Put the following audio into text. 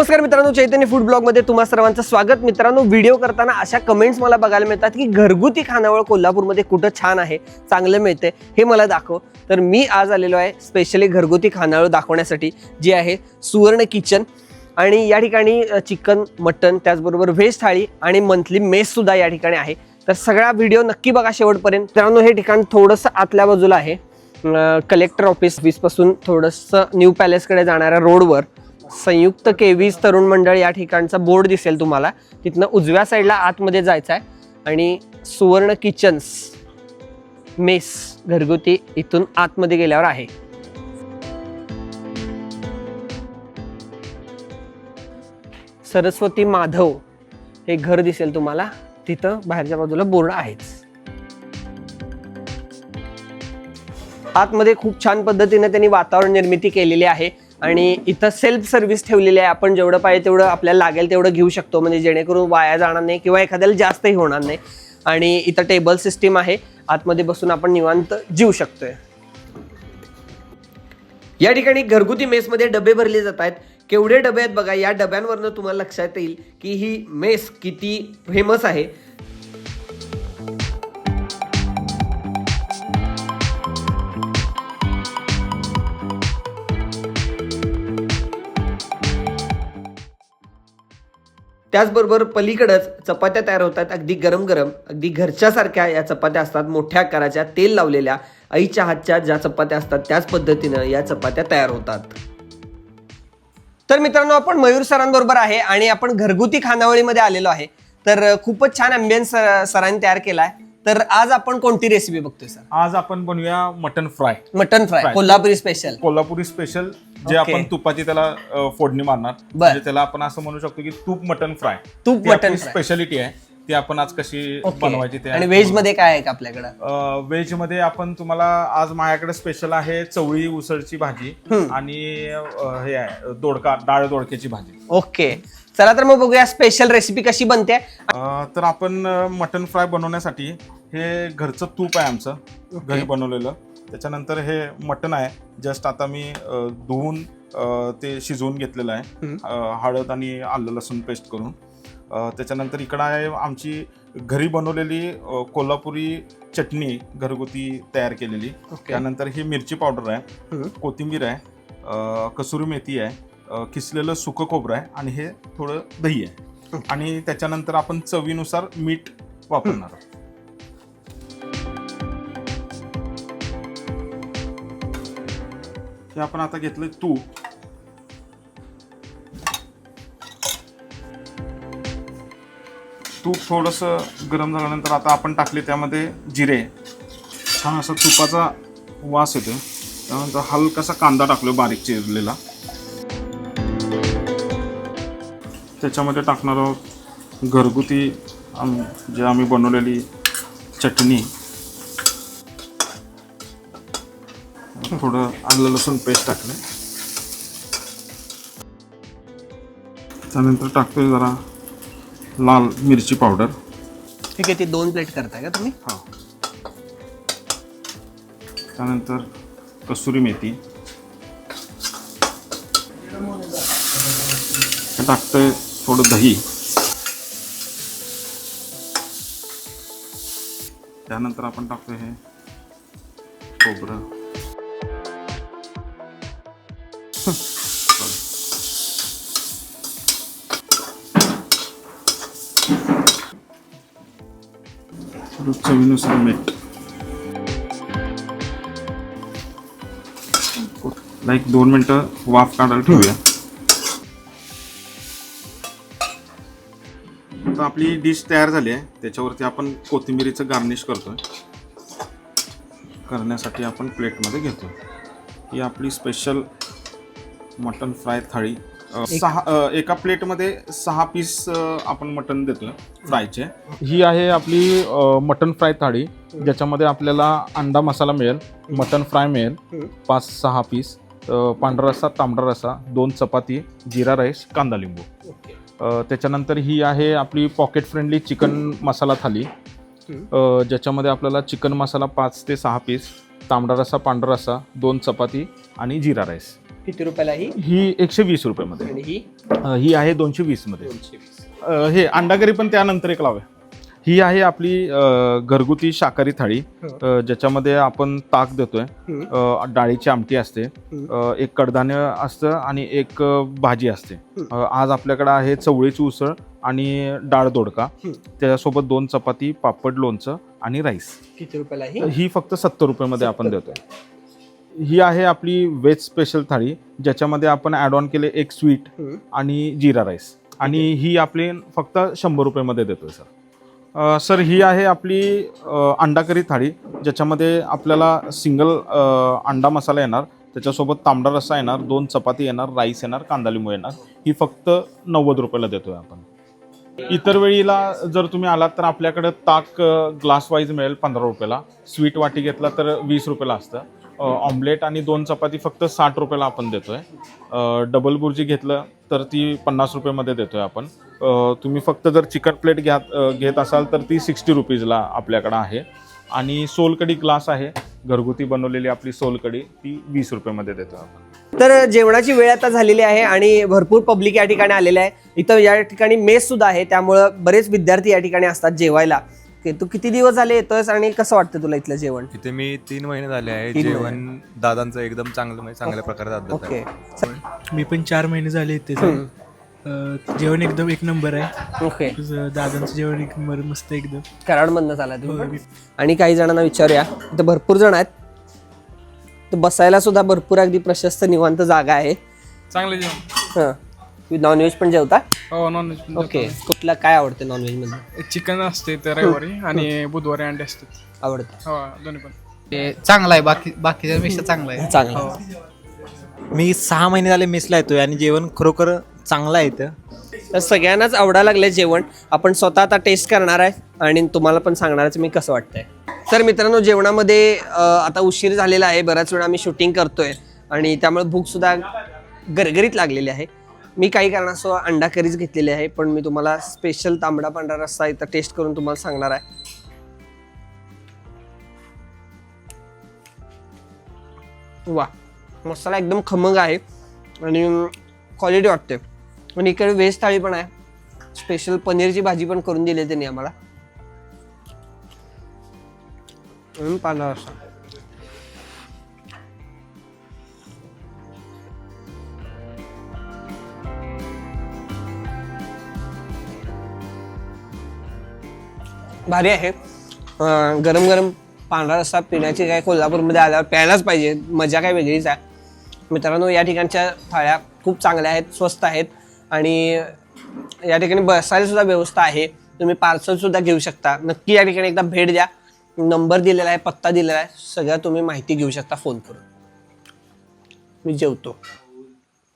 नमस्कार मित्रांनो चैतन्य फूड ब्लॉगमध्ये तुम्हा सर्वांचं स्वागत. मित्रांनो व्हिडिओ करताना अशा कमेंट्स मला बघायला मिळतात की घरगुती खानावळ कोल्हापूरमध्ये कुठं छान आहे चांगलं मिळते हे मला दाखव. तर मी आज आलेलो आहे स्पेशली घरगुती खानावळ दाखवण्यासाठी जी आहे सुवर्ण किचन आणि या ठिकाणी चिकन मटन त्याचबरोबर व्हेज थाळी आणि मंथली मेससुद्धा या ठिकाणी आहे. तर सगळा व्हिडिओ नक्की बघा शेवटपर्यंत. मित्रांनो हे ठिकाण थोडंसं आतल्या बाजूला आहे. कलेक्टर ऑफिस वीसपासून थोडंसं न्यू पॅलेसकडे जाणाऱ्या रोडवर संयुक्त केवीज तरुण मंडळ या ठिकाणचा बोर्ड दिसेल तुम्हाला. तिथनं उजव्या साईडला आतमध्ये जायचं आहे आणि सुवर्ण किचन्स मेस घरगुती इथून आतमध्ये गेल्यावर आहे. सरस्वती माधव हे घर दिसेल तुम्हाला. तिथं बाहेरच्या बाजूला बोर्ड आहेच. आतमध्ये खूप छान पद्धतीने त्यांनी वातावरण निर्मिती केलेली आहे. आणि इथं सेल्फ सर्व्हिस ठेवलेली आहे. आपण जेवढं पाहिजे तेवढं आपल्याला लागेल तेवढं घेऊ शकतो. म्हणजे जेणेकरून वाया जाणार नाही किंवा एखाद्याला जास्तही होणार नाही. आणि इथं टेबल सिस्टीम आहे. आतमध्ये बसून आपण निवांत जीव शकतोय. या ठिकाणी घरगुती मेसमध्ये डबे भरले जात आहेत. केवढे डबे आहेत बघा या डब्यांवरनं तुम्हाला लक्षात येईल की ही मेस किती फेमस आहे. त्याचबरोबर पलीकडच चपात्या तयार होतात. अगदी गरम गरम अगदी घरच्यासारख्या या चपात्या असतात. मोठ्या आकाराच्या तेल लावलेल्या आईच्या हातच्या ज्या चपात्या असतात त्याच पद्धतीनं या चपात्या तयार होतात. तर मित्रांनो आपण मयूर सरांबरोबर आहे आणि आपण घरगुती खानावळीमध्ये आलेलो आहे. तर खूपच छान अँबियन्स सरांनी तयार केला आहे तर आज आपण कोणती रेसिपी बघतोय सर आज आपण बनवूया mutton fry. Mutton fry Fry. Kolhapuri special Kolhapuri special Okay. जे आपण तुपाची त्याला अ, फोडणी मारणार. बर. म्हणजे त्याला आपण असं म्हणू शकतो की तूप मटन फ्राय. तूप fry. स्पेशालिटी आहे. ती आपण आज कशी बनवायची ते आणि व्हेजमध्ये काय आहे का आपल्याकडं? व्हेजमध्ये आपण तुम्हाला आज माझ्याकडे स्पेशल आहे चवळी उसळची भाजी आणि अ, हे आहे दोडका डाळ दोडक्याची भाजी. ओके चला तर मग बघूया स्पेशल रेसिपी कशी बनते. अ, तर आपण मटन फ्राय बनवण्यासाठी हे घरचं तूप आहे आमचं घरी बनवलेलं. त्याच्यानंतर हे मटन आहे जस्ट आता मी अ, धुवून अ, ते शिजवून घेतलेलं आहे. अ, हळद आणि आलं लसूण पेस्ट करून. अ, त्याच्यानंतर इकडं आहे आमची घरी बनवलेली अ, कोल्हापुरी चटणी घरगुती तयार केलेली. त्यानंतर ही मिरची पावडर आहे हम्म. कोथिंबीर आहे अ, कसुरी मेथी आहे किसलेलं सुकं खोबरं आहे आणि हे थोडं दही आहे. आणि त्याच्यानंतर आपण चवीनुसार मीठ वापरणार आहोत. हे आपण आता घेतलं तूप. तूप थोडंसं गरम झाल्यानंतर आता आपण टाकले त्यामध्ये जिरे. छान असा तुपाचा वास येतो त्यानंतर हलकासा कांदा टाकलो बारीक चिरलेला. त्याच्यामध्ये टाकणार आहोत घरगुती आम जे आम्ही बनवलेली चटणी. थोडं आलं लसूण पेस्ट टाकलं त्यानंतर टाकतोय जरा लाल मिरची पावडर. ठीक आहे ती दोन प्लेट करताय का तुम्ही? हा. त्यानंतर कसुरी मेथी. हे टाकतोय थोडं दही. त्यानंतर आपण टाकतो हे खोबरं. चवीनुसार मीठ लाईक दोन मिनटं वाफ काढायला ठेवूया. आता आपली डिश तयार झाली आहे. त्याच्यावरती आपण कोथिंबिरीचं गार्निश करतोय. करण्यासाठी आपण प्लेटमध्ये घेतो ही आपली स्पेशल मटन फ्राय थाळी. सहा एका प्लेटमध्ये सहा पीस आपण मटन देतोय फ्रायचे. ही आहे आपली मटन फ्राय थाळी. ज्याच्यामध्ये आपल्याला अंडा मसाला मिळेल मटन फ्राय मिळेल पाच सहा पीस पांढरा रस्सा तांबडा रस्सा दोन चपाती जिरा राईस कांदा लिंबू. त्याच्यानंतर ही आहे आपली pocket friendly chicken masala thali. ज्याच्यामध्ये आपल्याला चिकन मसाला पाच ते सहा पीस तांबडा रस्सा पांढरा रस्सा दोन चपाती आणि जिरा राईस किती रुपयाला ही? ही एकशे वीस रुपयामध्ये. ही? ही आहे दोनशे वीस. मध्ये हे अंडाकरी पण त्यानंतर एक लावे ही आहे आपली अ, घरगुती शाकाहारी थाळी. अ, ज्याच्यामध्ये आपण ताक देतोय. अ, डाळीची आमटी असते. अ, एक कडधान्य असतं आणि एक अ, भाजी असते. अ, आज आपल्याकडे आहे चवळीची उसळ आणि डाळ दोडका. हम्म. त्याच्यासोबत दोन चपाती पापड लोणचं आणि राईस. किती रुपयाला ही? ही फक्त सत्तर रुपयामध्ये आपण देतोय. ही आहे आपली व्हेज स्पेशल थाळी ज्याच्यामध्ये आपण ॲड ऑन केले एक स्वीट हम्म. आणि जिरा राईस. आणि ही आपली फक्त शंभर रुपयामध्ये देतोय सर. अ, सर ही आहे आपली अ, अंडा करी थाळी ज्याच्यामध्ये आपल्याला सिंगल अंडा मसाला येणार. त्याच्यासोबत तांबडा रस्सा येणार दोन चपाती येणार राईस येणार कांदा लिंबू येणार. ही फक्त नव्वद रुपयाला देतोय आपण. इतर वेळीला जर तुम्ही आलात तर आपल्याकडे ताक ग्लास वाईज मिळेल पंधरा रुपयाला. स्वीट वाटी घेतला तर वीस रुपयाला असतं. ऑमलेट आणि दोन चपाती फक्त साठ रुपयाला आपण देतोय. अ, डबल बुर्जी घेतलं तर ती पन्नास रुपयामध्ये देतोय आपण. अ, तुम्ही फक्त जर चिकन प्लेट घ्या घेत असाल तर ती सिक्स्टी रुपीजला आपल्याकडं आहे. आणि सोलकडी ग्लास आहे. घरगुती बनवलेली आपली सोलकडी ती वीस रुपयामध्ये देतोय आपण. तर जेवणाची वेळ आता झालेली आहे आणि भरपूर पब्लिक या ठिकाणी आलेले आहे. इथं या ठिकाणी मेस सुद्धा आहे. त्यामुळं बरेच विद्यार्थी या ठिकाणी असतात जेवायला. की तू किती दिवस झाले येतोयस आणि कसं वाटतं तुला इथलं जेवण? इथे मी तीन महिने झाले आहे. जेवण दादांचं एकदम चांगलं म्हणजे चांगल्या प्रकारे दादा ओके. मी पण चार महिने झाले इथे जेवण एकदम एक नंबर आहे. ओके. तुझं दादांचं जेवण एक नंबर मस्त एकदम. कराडमधनं झाला तुम्ही आणि काही जणांना विचारूया इथं भरपूर जण आहेत. तर बसायला सुद्धा भरपूर अगदी प्रशस्त निवांत जागा आहे. चांगलं जेवण. हां. नॉनव्हेज पण जेवता? हो नॉनव्हेज ओके. कुठला काय आवडतं नॉनव्हेजमध्ये चिकन असते तर रविवारी आणि बुधवारी अंडे असतात. आवडतं. हो दोन्ही पण. ते चांगला आहे बाकी बाकीच्यापेक्षा चांगला आहे. चांगलं मी सहा महिने झाले मेसला येतोय आणि जेवण खरोखर चांगलं आहे इथं. तर सगळ्यांनाच आवडायला आहे जेवण. आपण स्वतः आता टेस्ट करणार आहे आणि तुम्हाला पण सांगणारच मी कसं वाटतंय. तर मित्रांनो जेवणामध्ये आता उशीर झालेला आहे. बऱ्याच वेळा आम्ही शूटिंग करतोय आणि त्यामुळे भूक सुद्धा गरगरीत लागलेली आहे. मी काही कारणास्तव अंडा करीच घेतलेली आहे पण मी तुम्हाला स्पेशल तांबडा पांढरा रस्सा इथं टेस्ट करून तुम्हाला सांगणार आहे. वा मसाला एकदम खमंग आहे आणि क्वालिटी वाटते आणि इकडे व्हेज थाळी पण आहे. स्पेशल पनीरची भाजी पण करून दिली त्यांनी आम्हाला. पाला पांढरा रस्सा भारी आहे. गरम गरम पांढरा रस्सा पिण्याची काय कोल्हापूरमध्ये आल्यावर प्यायलाच पाहिजे. मजा काय वेगळीच आहे. मित्रांनो या ठिकाणच्या थाळ्या खूप चांगल्या आहेत स्वस्त आहेत आणि या ठिकाणी बसायला सुद्धा व्यवस्था आहे. तुम्ही पार्सल सुद्धा घेऊ शकता. नक्की या ठिकाणी एकदा भेट द्या. नंबर दिलेला आहे पत्ता दिलेला आहे. सगळ्या तुम्ही माहिती घेऊ शकता फोन करून. मी जेवतो.